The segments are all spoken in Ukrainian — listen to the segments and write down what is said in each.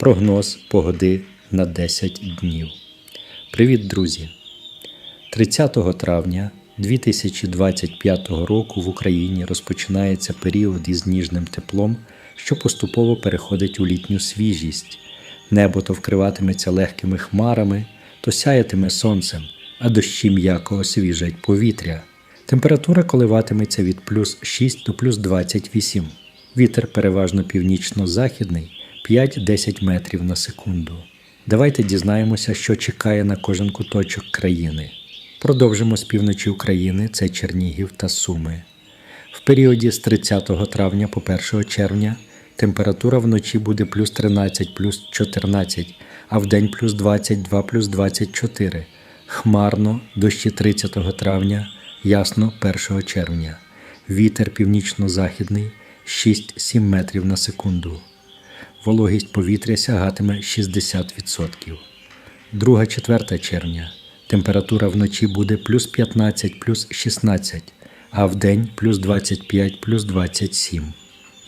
Прогноз погоди на 10 днів. Привіт, друзі! 30 травня 2025 року в Україні розпочинається період із ніжним теплом, що поступово переходить у літню свіжість. Небо то вкриватиметься легкими хмарами, то сяятиме сонцем, а дощі м'яко освіжать повітря. Температура коливатиметься від плюс 6 до плюс 28. Вітер переважно північно-західний 5-10 метрів на секунду. Давайте дізнаємося, що чекає на кожен куточок країни. Продовжимо з півночі України це Чернігів та Суми. В періоді з 30 травня по 1 червня температура вночі буде плюс 13 плюс 14, а вдень плюс 22 плюс 24. Хмарно дощі 30 травня, ясно 1 червня. Вітер північно-західний 6-7 метрів на секунду. Вологість повітря сягатиме 60%. 2-4 червня. Температура вночі буде плюс 15 плюс 16, а вдень плюс 25 плюс 27.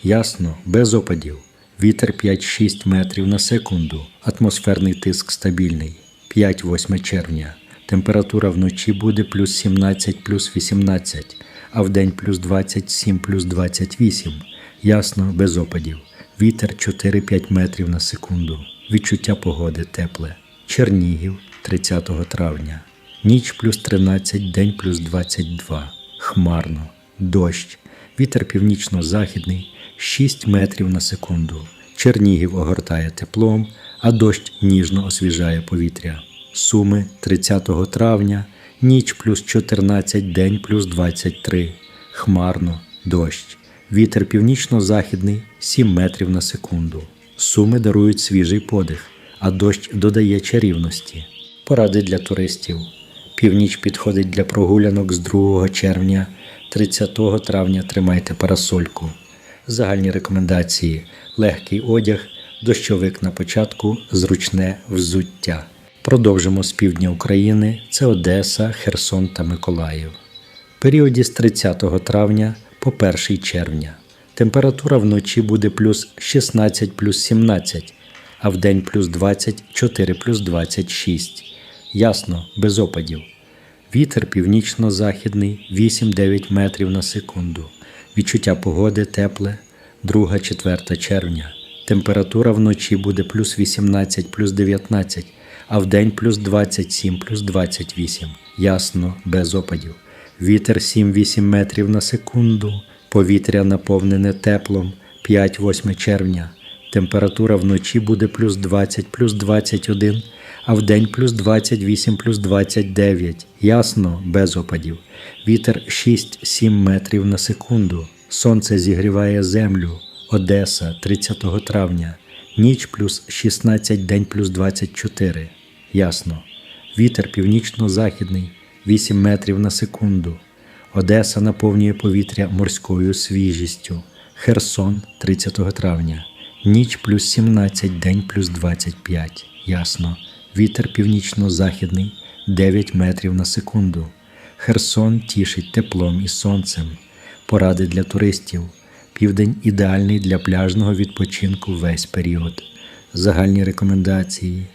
Ясно, без опадів. Вітер 5-6 метрів на секунду. Атмосферний тиск стабільний. 5-8 червня. Температура вночі буде плюс 17 плюс 18, а вдень плюс 27 плюс 28. Ясно, без опадів. Вітер 4-5 метрів на секунду. Відчуття погоди тепле. Чернігів 30 травня. Ніч плюс 13, день плюс 22. Хмарно. Дощ. Вітер північно-західний 6 метрів на секунду. Чернігів огортає теплом, а дощ ніжно освіжає повітря. Суми 30 травня. Ніч плюс 14, день плюс 23. Хмарно. Дощ. Вітер північно-західний 7 метрів на секунду. Суми дарують свіжий подих, а дощ додає чарівності. Поради для туристів. Північ підходить для прогулянок з 2 червня, 30 травня тримайте парасольку. Загальні рекомендації: легкий одяг, дощовик на початку, зручне взуття. Продовжимо з півдня України це Одеса, Херсон та Миколаїв. В періоді з 30 травня по 1 червня. Температура вночі буде плюс 16 плюс 17, а вдень плюс 24 плюс 26. Ясно, без опадів. Вітер північно-західний 8-9 метрів на секунду. Відчуття погоди тепле 2-4 червня. Температура вночі буде плюс 18 плюс 19, а вдень плюс 27 плюс 28. Ясно, без опадів. Вітер 7-8 метрів на секунду. Повітря наповнене теплом 5-8 червня. Температура вночі буде плюс 20 плюс 21, а вдень плюс 28 плюс 29. Ясно, без опадів. Вітер 6-7 метрів на секунду. Сонце зігріває землю. Одеса 30 травня. Ніч плюс 16, день плюс 24. Ясно. Вітер північно-західний 8 метрів на секунду. Одеса наповнює повітря морською свіжістю. Херсон 30 травня. Ніч плюс 17, день плюс 25. Ясно. Вітер північно-західний 9 метрів на секунду. Херсон тішить теплом і сонцем. Поради для туристів. Південь ідеальний для пляжного відпочинку весь період. Загальні рекомендації.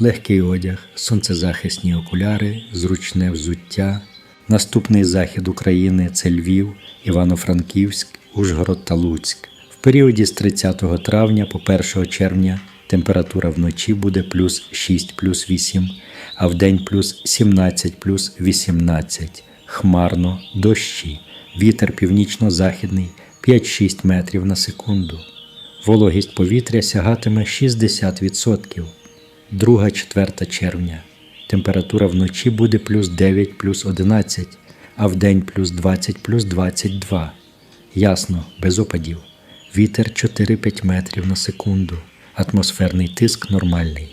Легкий одяг, сонцезахисні окуляри, зручне взуття. Наступний захід України це Львів, Івано-Франківськ, Ужгород та Луцьк. В періоді з 30 травня по 1 червня температура вночі буде плюс 6 плюс 8, а вдень плюс 17 плюс 18. Хмарно, дощі, вітер північно-західний 5-6 метрів на секунду. Вологість повітря сягатиме 60%. 2-4 червня. Температура вночі буде плюс 9 плюс 11, а вдень плюс 20 плюс 22. Ясно, без опадів. Вітер 4-5 метрів на секунду. Атмосферний тиск нормальний.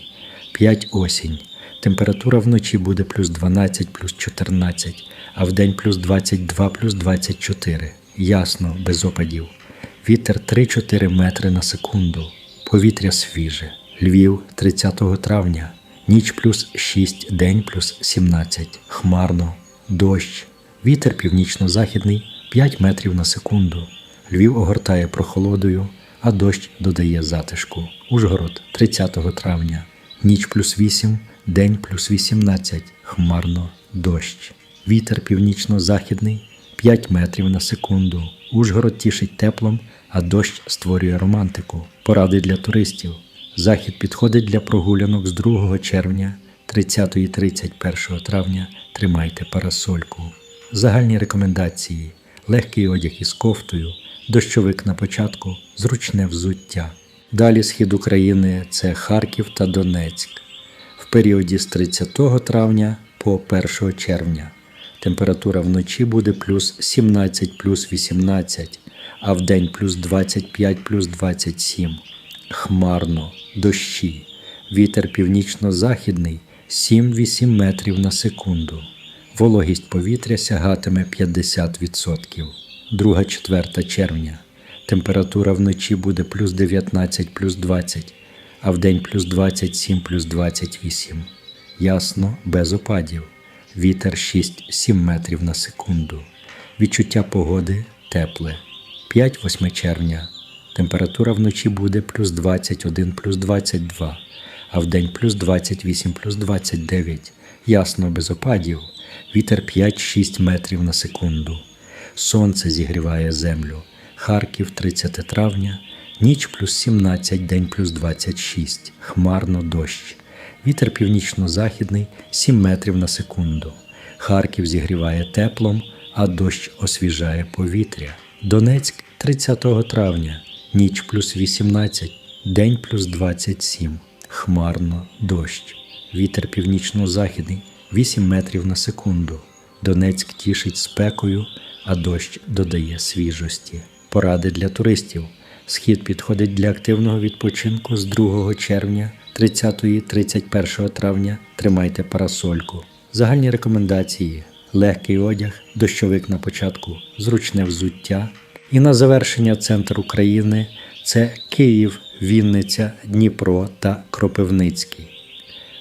5 осінь. Температура вночі буде плюс 12 плюс 14, а вдень плюс 22 плюс 24. Ясно, без опадів. Вітер 3-4 метри на секунду. Повітря свіже. Львів 30 травня. Ніч плюс 6, день плюс 17. Хмарно. Дощ. Вітер північно-західний 5 метрів на секунду. Львів огортає прохолодою, а дощ додає затишку. Ужгород 30 травня. Ніч плюс 8, день плюс 18, хмарно дощ. Вітер північно-західний 5 метрів на секунду. Ужгород тішить теплом, а дощ створює романтику. Поради для туристів. Захід підходить для прогулянок з 2 червня, 30 і 31 травня. Тримайте парасольку. Загальні рекомендації: легкий одяг із кофтою, дощовик на початку, зручне взуття. Далі схід України це Харків та Донецьк. В періоді з 30 травня по 1 червня. Температура вночі буде плюс 17 плюс 18, а в день плюс 25 плюс 27. Хмарно, дощі. Вітер північно-західний 7-8 метрів на секунду. Вологість повітря сягатиме 50%. 2-4 червня. Температура вночі буде плюс 19 плюс 20, а в день плюс 27 плюс 28. Ясно, без опадів. Вітер 6-7 метрів на секунду. Відчуття погоди тепле. 5-8 червня. Температура вночі буде плюс 21 плюс 22, а в день плюс 28 плюс 29. Ясно, без опадів. Вітер 5-6 метрів на секунду. Сонце зігріває землю. Харків 30 травня. Ніч плюс 17, день плюс 26. Хмарно дощ. Вітер північно-західний 7 метрів на секунду. Харків зігріває теплом, а дощ освіжає повітря. Донецьк 30 травня. Ніч плюс 18, день плюс 27. Хмарно дощ. Вітер північно-західний 8 метрів на секунду. Донецьк тішить спекою, а дощ додає свіжості. Поради для туристів. Схід підходить для активного відпочинку з 2 червня, 30-31 травня. Тримайте парасольку. Загальні рекомендації: легкий одяг, дощовик на початку, зручне взуття. І на завершення центр України це Київ, Вінниця, Дніпро та Кропивницький.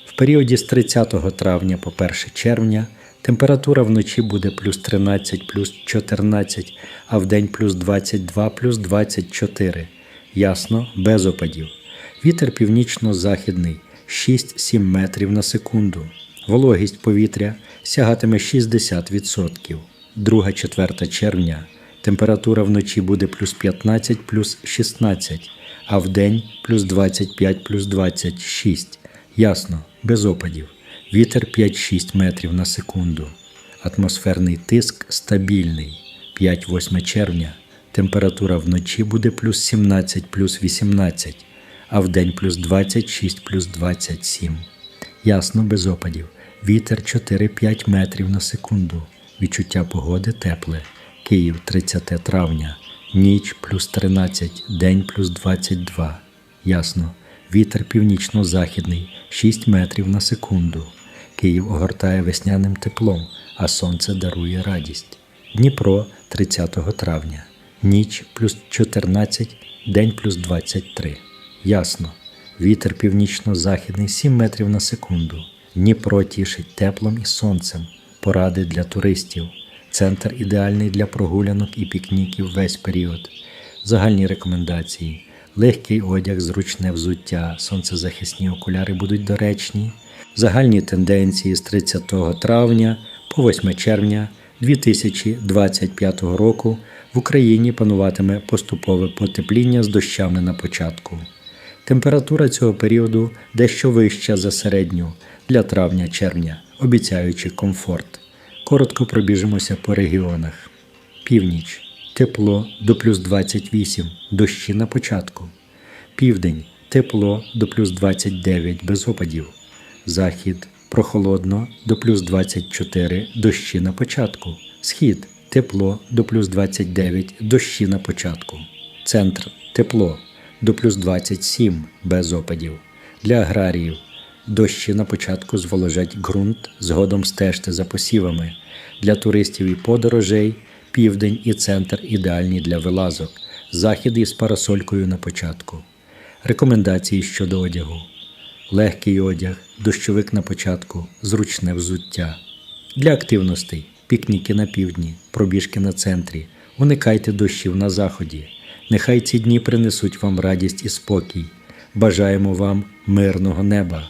В періоді з 30 травня по 1 червня температура вночі буде плюс 13 плюс 14, а в день плюс 22 плюс 24. Ясно, без опадів. Вітер північно-західний 6-7 метрів на секунду. Вологість повітря сягатиме 60%. 2-4 червня. Температура вночі буде плюс 15 плюс 16, а в день плюс 25 плюс 26. Ясно, без опадів. Вітер 5-6 метрів на секунду. Атмосферний тиск стабільний. 5-8 червня. Температура вночі буде плюс 17 плюс 18, а в день плюс 26 плюс 27. Ясно, без опадів. Вітер 4-5 метрів на секунду. Відчуття погоди тепле. Київ 30 травня. Ніч плюс 13, день плюс 22. Ясно. Вітер північно-західний 6 метрів на секунду. Київ огортає весняним теплом, а сонце дарує радість. Дніпро 30 травня. Ніч плюс 14, день плюс 23. Ясно. Вітер північно-західний 7 метрів на секунду. Дніпро тішить теплом і сонцем. Поради для туристів. Центр ідеальний для прогулянок і пікніків весь період. Загальні рекомендації. Легкий одяг, зручне взуття, сонцезахисні окуляри будуть доречні. Загальні тенденції з 30 травня по 8 червня 2025 року в Україні пануватиме поступове потепління з дощами на початку. Температура цього періоду дещо вища за середню для травня-червня, обіцяючи комфорт. Коротко пробіжимося по регіонах. Північ тепло до плюс 28, дощі на початку. Південь тепло до плюс 29 без опадів. Захід прохолодно до плюс 24, дощі на початку. Схід тепло до плюс 29, дощі на початку. Центр тепло до плюс 27 без опадів. Для аграріїв дощі на початку зволожать ґрунт, згодом стежте за посівами. Для туристів і подорожей південь і центр ідеальні для вилазок, захід із парасолькою на початку. Рекомендації щодо одягу: легкий одяг, дощовик на початку, зручне взуття. Для активностей пікніки на півдні, пробіжки на центрі. Уникайте дощів на заході. Нехай ці дні принесуть вам радість і спокій. Бажаємо вам мирного неба.